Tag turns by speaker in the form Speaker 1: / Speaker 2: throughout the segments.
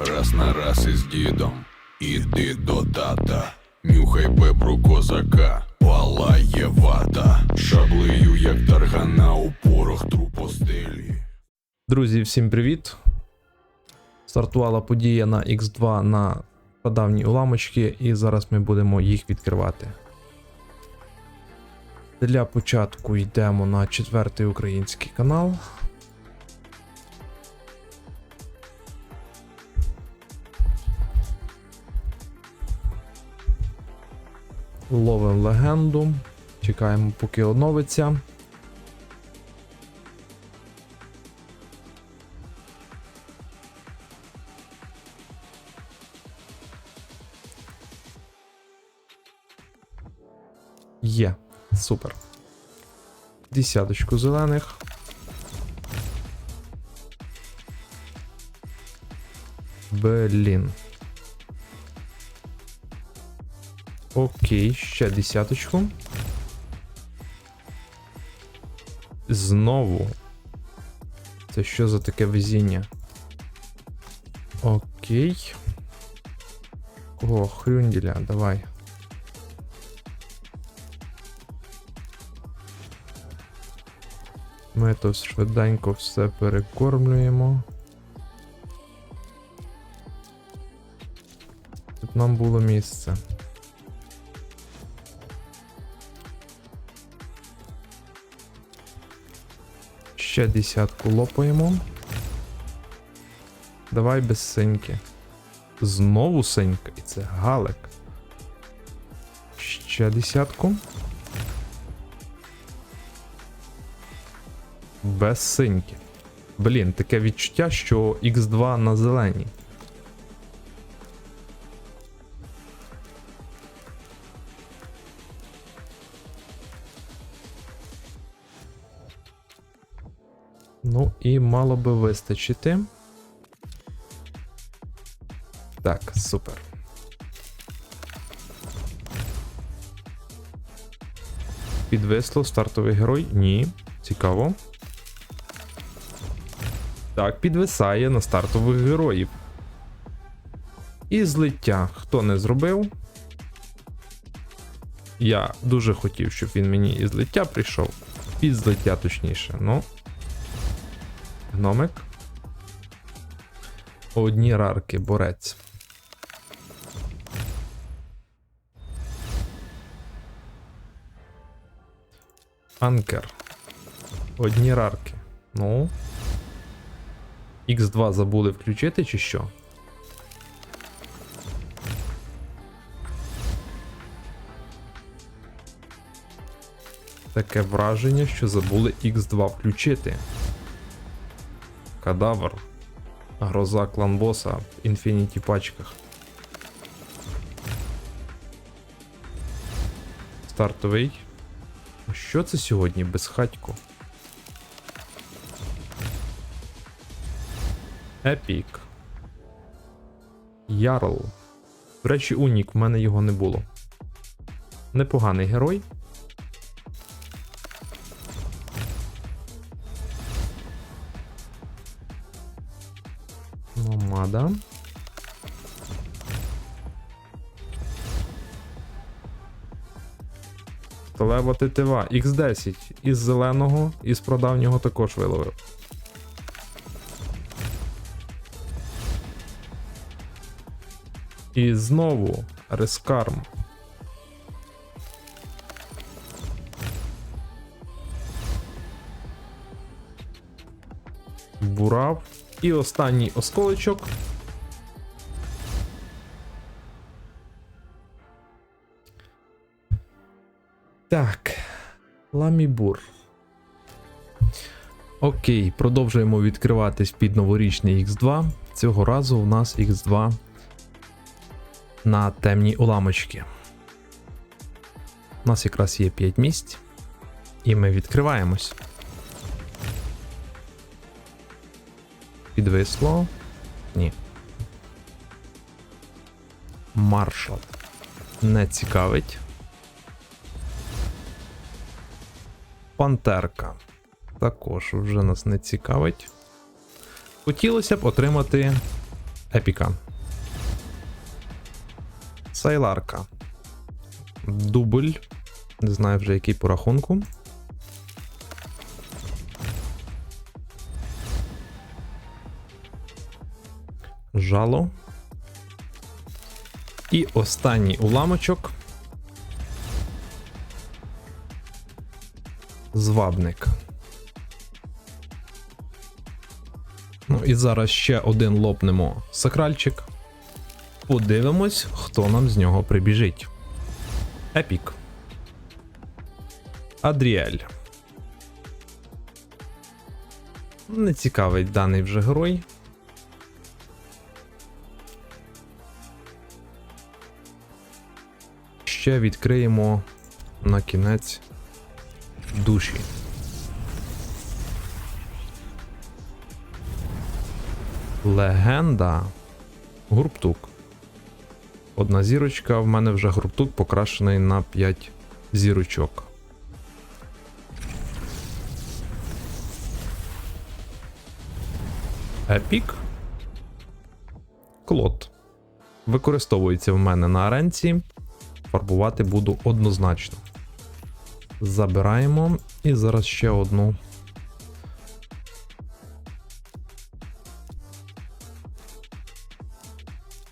Speaker 1: Раз на раз із дідом, іди до тата, нюхай бебру козака, палає вата, шаблею, як таргана у порох трупостелі.
Speaker 2: Друзі, всім привіт! Стартувала подія на X2 на прадавні уламочки, і зараз ми будемо їх відкривати. Для початку йдемо на четвертий український канал. Ловимо легенду. Чекаємо, поки оновиться. Є. Супер. Десяточку зелених. Блін. Окей, ще десяточку. Знову. Це що за таке везіння? Окей. О, хрюнділя, давай. Ми тут швиденько все перекормлюємо. Тут нам було місце. Ще десятку лопаємо. Давай без синьки. Знову синька, і це галик. Ще десятку. Без синьки. Блін, таке відчуття, що X2 на зеленій. Ну і мало би вистачити. Так, супер. Підвисло стартовий герой? Ні. Цікаво. Так, підвисає на стартових героїв. І злиття. Хто не зробив? Я дуже хотів, щоб він мені із злиття прийшов. Під злиття точніше. Ну. Гномик. Одні рарки, борець. Анкер. Одні рарки. Ну. X2 забули включити чи що? Таке враження, що забули X2 включити. Кадавр. Гроза кланбоса інфініті пачках. Стартовий. Що це сьогодні безхатько? Епік. Ярл. До речі, Унік, в мене його не було. Непоганий герой. Номада. Сталева тетива X10 із зеленого, із прадавнього також виловив. І знову Рескарм. Бурав. І останній осколочок. Так. Ламібур. Окей, продовжуємо відкриватись під новорічний X2. Цього разу у нас X2 на темні уламочки. У нас якраз є 5 місць, і ми відкриваємось. Підвисло. Ні. Маршал. Не цікавить. Пантерка. Також вже нас не цікавить. Хотілося б отримати епіка. Сайларка. Дубль. Не знаю вже який по рахунку. Жало. І останній уламочок. Звабник. Ну і зараз ще один лопнемо сакральчик. Подивимось, хто нам з нього прибіжить. Епік. Адріель. Не цікавий даний вже герой. Ще відкриємо на кінець душі. Легенда. Гурптук. Одна зірочка, в мене вже гурптук покрашений на 5 зірочок. Епік. Клод. Використовується в мене на аренці. Фарбувати буду однозначно. Забираємо і зараз ще одну.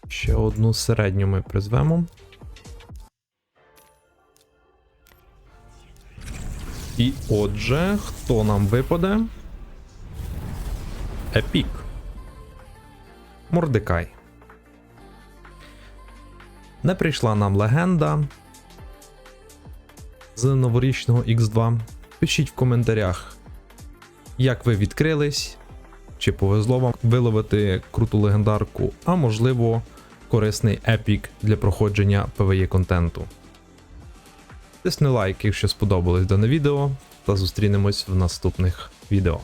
Speaker 2: Ще одну середню ми призвемо. І отже, хто нам випаде? Епік. Мордекай. Не прийшла нам легенда з новорічного X2. Пишіть в коментарях, як ви відкрились, чи повезло вам виловити круту легендарку, а можливо, корисний епік для проходження PvE контенту. Тисни лайк, якщо сподобалось дане відео, та зустрінемось в наступних відео.